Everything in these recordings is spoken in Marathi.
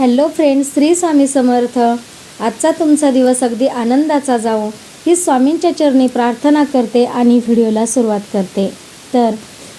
Hello friends Shri Swami Samarth. आजचा तुमचा दिवस अगदी आनंदाचा जावो. ही स्वामींच्या चरणी प्रार्थना करते आणि व्हिडिओला सुरुवात करते. तर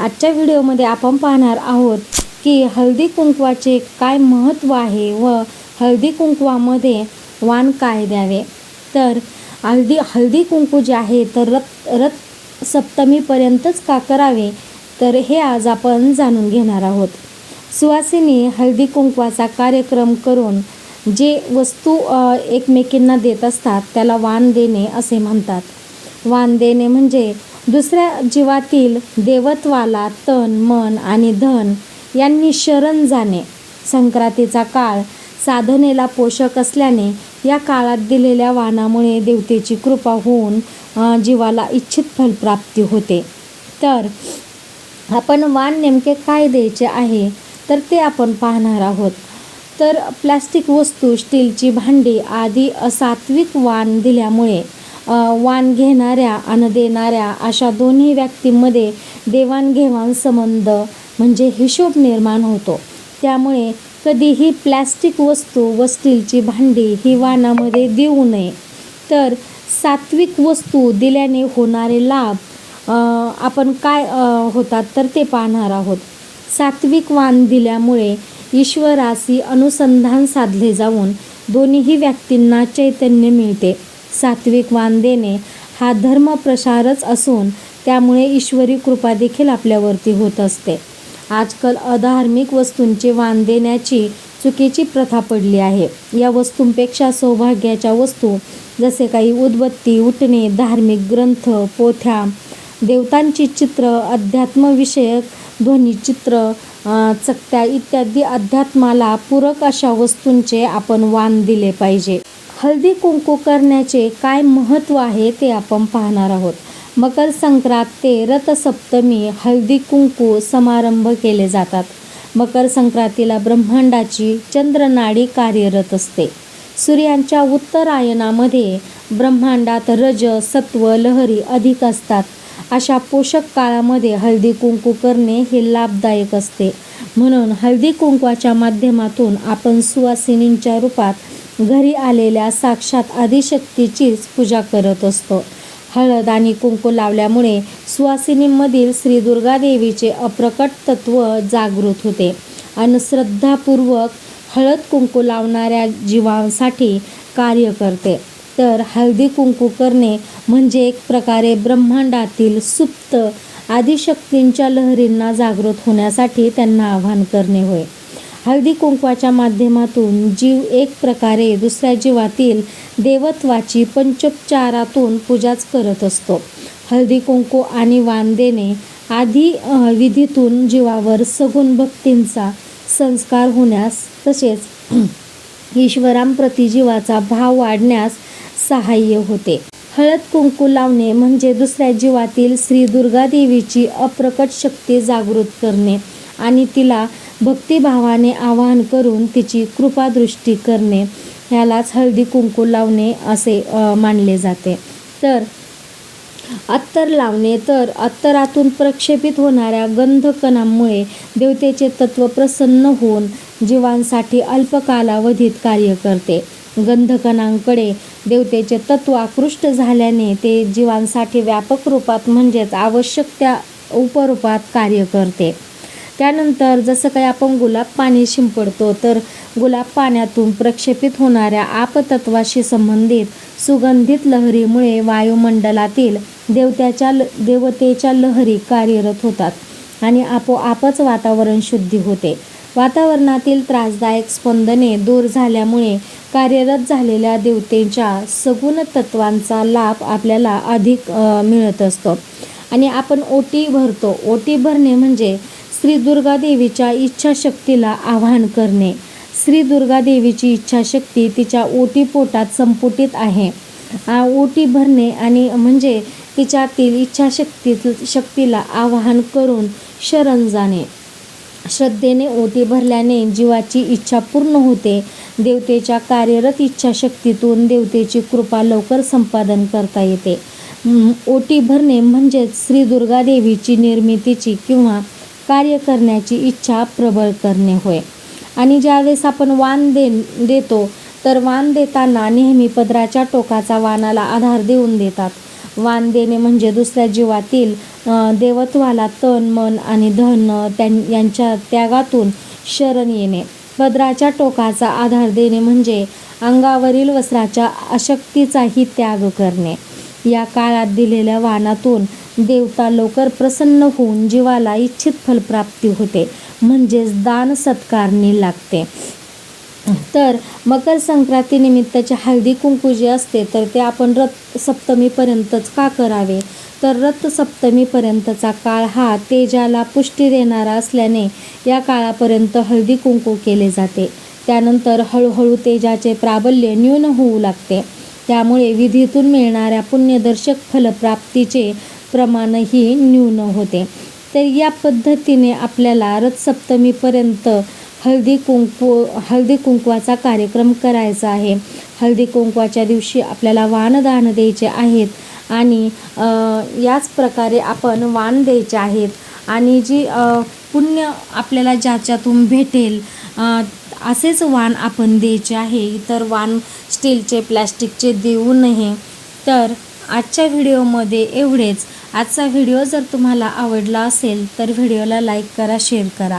आजच्या व्हिडिओमध्ये आपण पाहणार आहोत की हळदी कुंकवाचे काय महत्त्व आहे व हळदी कुंकवामध्ये वाण काय द्यावे. तर हळदी हळदी कुंकू जे आहे तर रथ रथ सप्तमीपर्यंतच का करावे? तर हे आज आपण जाणून घेणार आहोत. सुवासिनी हळदी कुंकवाचा कार्यक्रम करून जे वस्तू एकमेकींना देत असतात त्याला वाण देणे असे म्हणतात. वाण देणे म्हणजे दुसऱ्या जीवातील देवत्वाला तन मन आणि धन यांनी शरण जाणे. संक्रांतीचा काळ साधनेला पोषक असल्याने या काळात दिलेल्या वाणामुळे देवतेची कृपा होऊन जीवाला इच्छित फलप्राप्ती होते. तर आपण वाण नेमके काय द्यायचे आहे? तर ते आपण पाहणार आहोत. तर प्लॅस्टिक वस्तू स्टीलची भांडी आदी असात्विक वाण दिल्यामुळे वाण घेणाऱ्या आणि देणाऱ्या अशा दोन्ही व्यक्तींमध्ये देवाणघेवाण संबंध म्हणजे हिशोब निर्माण होतो. त्यामुळे कधीही प्लॅस्टिक वस्तू व स्टीलची भांडी ही वाणामध्ये देऊ नये. तर सात्विक वस्तू दिल्याने होणारे लाभ आपण काय होतात तर ते पाहणार आहोत. सात्विक वाण दिल्यामुळे ईश्वराशी अनुसंधान साधले जाऊन दोन्हीही व्यक्तींना चैतन्य मिळते. सात्विक वाण देणे हा धर्मप्रसारच असून त्यामुळे ईश्वरी कृपा देखील आपल्यावरती होत असते. आजकाल अधार्मिक वस्तूंचे वाण देण्याची चुकीची प्रथा पडली आहे. या वस्तूंपेक्षा सौभाग्याच्या वस्तू जसे काही उदबत्ती उठणे धार्मिक ग्रंथ पोथ्या देवतांची चित्र अध्यात्मविषयक ध्वनिचित्र चकत्या इत्यादी अध्यात्माला पूरक अशा वस्तूंचे आपण वाण दिले पाहिजे. हळदी कुंकू करण्याचे काय महत्त्व आहे ते आपण पाहणार आहोत. मकर संक्रांत ते रथसप्तमी हळदी कुंकू समारंभ केले जातात. मकर संक्रांतीला ब्रह्मांडाची चंद्रनाडी कार्यरत असते. सूर्यांच्या उत्तरायणामध्ये ब्रह्मांडात रज सत्व लहरी अधिक असतात. अशा पोषक काळामध्ये हळदी कुंकू करणे हे लाभदायक असते. म्हणून हळदी कुंकवाच्या माध्यमातून आपण सुवासिनींच्या रूपात घरी आलेल्या साक्षात आदिशक्तीचीच पूजा करत असतो. हळद आणि कुंकू लावल्यामुळे सुवासिनींमधील श्री दुर्गादेवीचे अप्रकट तत्व जागृत होते आणि श्रद्धापूर्वक हळद कुंकू लावणाऱ्या जीवांसाठी कार्य करते. तर हळदी कुंकू करणे म्हणजे एक प्रकारे ब्रह्मांडातील सुप्त आदिशक्तींच्या लहरींना जागृत होण्यासाठी त्यांना आवाहन करणे होय. हळदी कुंकवाच्या माध्यमातून जीव एक प्रकारे दुसऱ्या जीवातील देवत्वाची पंचोपचारातून पूजाच करत असतो. हळदी कुंकू आणि वाण देणे आदी विधीतून जीवावर सगुण भक्तींचा संस्कार होण्यास तसेच ईश्वरांप्रती जीवाचा भाव वाढण्यास सहाय्य होते. हळद कुंकू लावणे म्हणजे दुसऱ्या जीवातील श्री दुर्गा देवीची अप्रकट शक्ती जागृत करणे आणि तिला भक्तिभावाने आवाहन करून तिची कृपादृष्टी करणे. ह्यालाच हळदी कुंकू लावणे असे मानले जाते. तर अत्तर लावणे तर अत्तरातून प्रक्षेपित होणाऱ्या गंधकणांमुळे देवतेचे तत्व प्रसन्न होऊन जीवांसाठी अल्प कालावधीत कार्य करते. गंधकणांकडे देवतेचे तत्व आकृष्ट झाल्याने ते जीवांसाठी व्यापक रूपात म्हणजेच आवश्यक त्या उपरूपात कार्य करते. त्यानंतर जसं काही आपण गुलाब पाणी शिंपडतो तर गुलाब पाण्यातून प्रक्षेपित होणाऱ्या आपतत्वाशी संबंधित सुगंधित लहरीमुळे वायुमंडलातील देवत्याच्या ल देवतेच्या लहरी कार्यरत होतात आणि आपोआपच वातावरण शुद्धी होते. वातावरणातील त्रासदायक स्पंदने दूर झाल्यामुळे कार्यरत झालेल्या देवतेच्या सगुण तत्वांचा लाभ आपल्याला अधिक मिळत असतो. आणि आपण ओटी भरतो. ओटी भरणे म्हणजे श्री दुर्गा देवीच्या इच्छाशक्तीला आवाहन करणे. श्री दुर्गा देवीची इच्छाशक्ती तिच्या ओटीपोटात संपुटित आहे. ओटी भरणे आणि म्हणजे तिच्यातील इच्छाशक्ती शक्तीला आवाहन करून शरण जाणे. श्रद्धेने ओटी भरल्याने जीवाची इच्छा पूर्ण होते. देवतेच्या कार्यरत इच्छाशक्तीतून देवतेची कृपा लवकर संपादन करता येते. ओटी भरणे म्हणजेच श्री दुर्गा देवीची निर्मितीची किंवा कार्य करण्याची इच्छा प्रबळ करणे होय. आणि ज्यावेळेस आपण वाण दे देतो तर वाण देताना नेहमी पदराच्या टोकाचा वाणाला आधार देऊन देतात. वाण देणे म्हणजे दुसऱ्या जीवातील देवत्वाला तन मन आणि धन त्यां यांच्या त्यागातून शरण येणे. पदराच्या टोकाचा आधार देणे म्हणजे अंगावरील वस्त्राच्या अशक्तीचाही त्याग करणे. या काळात दिलेल्या वाणातून देवता लवकर प्रसन्न होऊन जीवाला इच्छित फलप्राप्ती होते. म्हणजेच दान सत्कारणी लागते. तर मकर संक्रांतीनिमित्तचे हळदी कुंकू जे असते तर ते आपण रथ सप्तमीपर्यंतच का करावे? तर रथ सप्तमीपर्यंतचा काळ हा तेजाला पुष्टी देणारा असल्याने या काळापर्यंत हळदी कुंकू केले जाते. त्यानंतर हळूहळू तेजाचे प्राबल्य न्यून होऊ लागते. त्यामुळे विधीतून मिळणाऱ्या पुण्यदर्शक फलप्राप्तीचे प्रमाणही न्यून होते. तर या पद्धतीने आपल्याला रथसप्तमीपर्यंत हळदी कुंकू हळदी कुंकवाचा कार्यक्रम करायचा आहे. हळदी कुंकवाच्या दिवशी आपल्याला वाणदान द्यायचे आहेत आणि याच प्रकारे आपण वाण द्यायचे आहेत. आणि जी पुण्य आपल्याला ज्याच्यातून भेटेल असेच वाण आपण द्यायचे आहे. इतर वाण स्टीलचे प्लॅस्टिकचे देऊ नये. तर आजच्या व्हिडिओमध्ये एवढेच. आजचा व्हिडिओ जर तुम्हाला आवडला असेल तर व्हिडिओला लाईक करा शेअर करा.